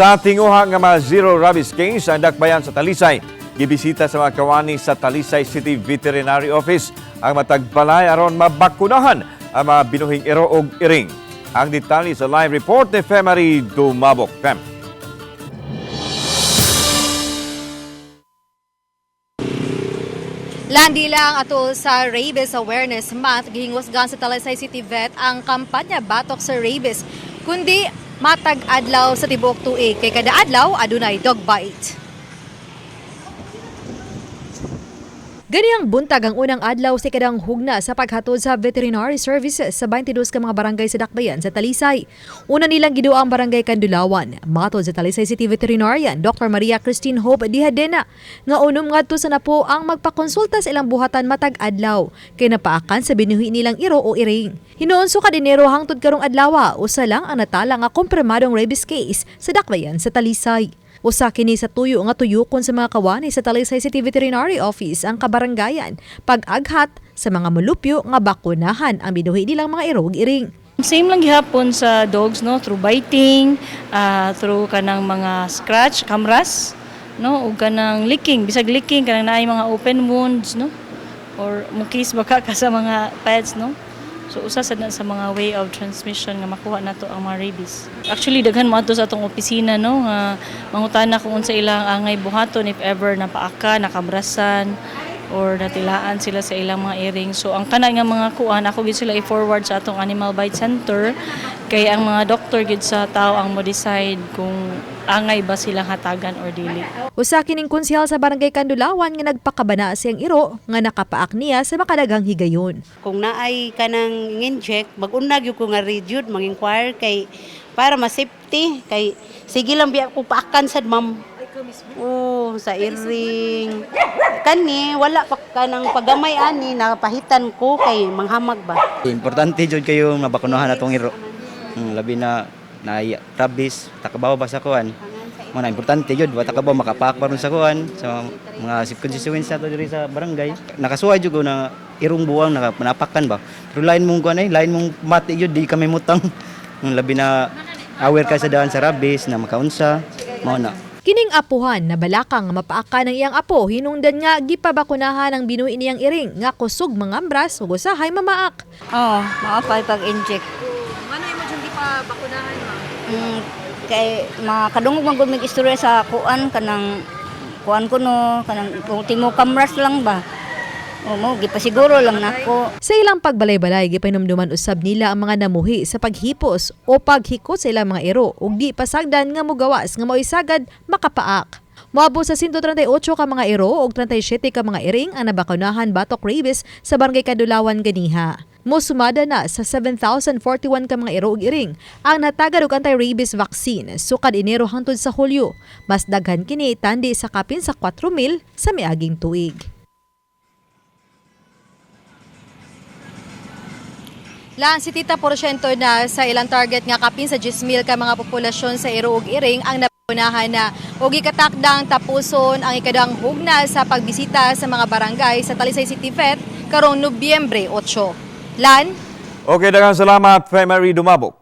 Sa tinguha nga mga zero rabies case ang dakbayan sa Talisay, gibisita sa mga kawani sa Talisay City Veterinary Office ang matagbalay aron mabakunahan ang mga binuhing iro og iring. Ang detalye sa live report ni Femary Dumabok. Fem. Landi lang ato sa Rabies Awareness Month, gihingwasgan sa Talisay City Vet ang kampanya Batok sa Rabies. Kundi matag adlaw sa tibuok tuig kay kada adlaw adunay dog bite. Ganiyang buntag ang unang adlaw sa kadang hugna sa paghatod sa veterinary services sa 22 ka mga barangay sa Dakbayan sa Talisay. Una nilang giduo ang barangay Kandulawan. Matod sa Talisay City Veterinarian, Dr. Maria Christine Hope Dihadena, nga unom ngadto sa napo ang magpakonsulta sa ilang buhatan matag adlaw kay napaakan sa binuhi nilang iro o iring. Hinoon ka dinero hangtod karong adlaw, usa lang ang natala nga komprimadong rabies case sa Dakbayan sa Talisay. Usa kini sa tuyo nga tuyokon sa mga kawani sa Talisay City Veterinary Office ang kabarangayan pag-aghat sa mga mulupyo nga bakunahan ang binuhi nilang mga irog iring. Same lang gihapon sa dogs no? Through biting, ah, through kanang mga scratch, kamras, no? Ug kanang licking, bisag licking kanang naay mga open wounds no? Or mukis baka ka sa mga pets no. So usa sad na sa mga way of transmission nga makuha nato ang mga rabies. Actually daghan mo ato sa atong opisina no nga mangutana kung unsa ilang angay buhaton if ever napaaka, nakabrasan or natilaan sila sa ilang mga earring. So ang kana nga mga kuan ako gid sila i-forward sa atong Animal Bite Center kay ang mga doktor gid sa tao ang mo decide kung angay ba silang hatagan or dili. Usa kining konsyal sa barangay Kandulawan nga nagpakabana siyang iro nga nakapaak niya sa makadagang higayon. kung naay ka nang inject mag-unag yung ko nga reduce mag-inquire kay para ma-safety kay sige lang biya ko paakan sad ma'am Oo, sa earring. Kani, wala pa ka ng pagamay ani, napahitan ko kay manghamag ba. Importante jud kayo mabakunahan atong iro. Mm, labi na na rabies, takabaw ba sa kuan. Mo na importante jud wa takabaw makapaak pa sa kuan sa mga constituents nato diri sa barangay. Nakasuway jud ko na irong buwang naka napakan ba. Pero lain mong kuan ay, lain mong mati jud di kami mutang. Mm, labi na aware ka sa daan sa rabies na makaunsa. Mao na. Kining apuhan na balakang mapaaka ng iyang apo hinungdan nga gipabakunahan ang binuhi niyang iring nga kusog mangambras ug usahay mamaak. Oo, maapay pag-inject. Ano imo jud gipabakunahan ma? Mm, kay mga kadungog man gud istorya sa kuan kanang kuan ko no kanang ultimo kamras lang ba. O mo gipasiguro lang nako. Sa ilang pagbalay-balay, gipainumduman usab nila ang mga namuhi sa paghipos o paghikot sa ilang mga ero ug di pasagdan nga mugawas nga mo'y sagad makapaak. Moabot sa 138 ka mga ero ug 37 ka mga iring ang nabakunahan batok rabies sa barangay Kadulawan ganiha. Musumada na sa 7,041 ka mga ero ug iring ang natagad og anti-rabies vaccine sukad Enero hangtod sa Hulyo. Mas daghan kini tandi sa kapin sa 4,000 sa miaging tuig. Lan si Tita porsyento na sa ilang target nga kapin sa 10,000 ka mga populasyon sa Iro ug Iring ang napunahan na ug ikatakdang tapuson ang ikadang hugna sa pagbisita sa mga barangay sa Talisay City Vet karong Nobyembre 8. Lan, Okay, daghang salamat Femary Dumabok.